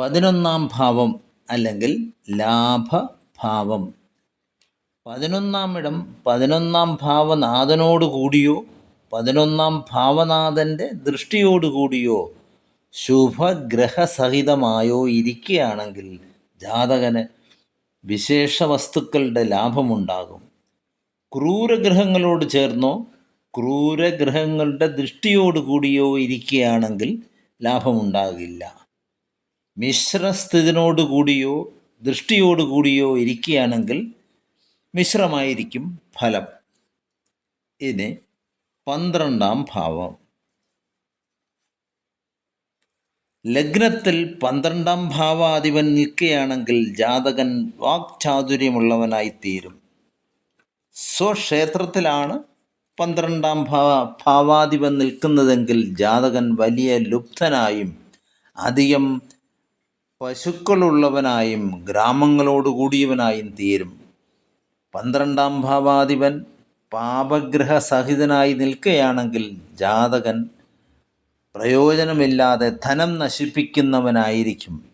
പതിനൊന്നാം ഭാവം അല്ലെങ്കിൽ ലാഭഭാവം. പതിനൊന്നാം ഇടം പതിനൊന്നാം ഭാവനാഥനോട് കൂടിയോ പതിനൊന്നാം ഭാവനാഥന്റെ ദൃഷ്ടിയോട് കൂടിയോ ശുഭഗ്രഹസഹിതമായോ ഇരിക്കുകയാണെങ്കിൽ ജാതകന് വിശേഷ വസ്തുക്കളുടെ ലാഭമുണ്ടാകും. ക്രൂരഗ്രഹങ്ങളോട് ചേർന്നോ ക്രൂരഗ്രഹങ്ങളുടെ ദൃഷ്ടിയോട് കൂടിയോ ഇരിക്കുകയാണെങ്കിൽ ലാഭമുണ്ടാകില്ല. മിശ്രസ്ഥിതിനോട് ദൃഷ്ടിയോടുകൂടിയോ ദൃഷ്ടിയോട് കൂടിയോ ഇരിക്കുകയാണെങ്കിൽ മിശ്രമായിരിക്കും ഫലം. ഇനി പന്ത്രണ്ടാം ഭാവം. ലഗ്നത്തിൽ പന്ത്രണ്ടാം ഭാവാധിപൻ നിൽക്കുകയാണെങ്കിൽ ജാതകൻ വാക്ചാതുര്യമുള്ളവനായിത്തീരും. സ്വക്ഷേത്രത്തിലാണ് പന്ത്രണ്ടാം ഭാവ ഭാവാധിപൻ നിൽക്കുന്നതെങ്കിൽ ജാതകൻ വലിയ ലുപ്തനായും അധികം പശുക്കളുള്ളവനായും ഗ്രാമങ്ങളോട് കൂടിയവനായും തീരും. പന്ത്രണ്ടാം ഭാവാധിപൻ പാപഗ്രഹ സഹിതനായി നിൽക്കുകയാണെങ്കിൽ ജാതകൻ പ്രയോജനമില്ലാതെ ധനം നശിപ്പിക്കുന്നവനായിരിക്കും.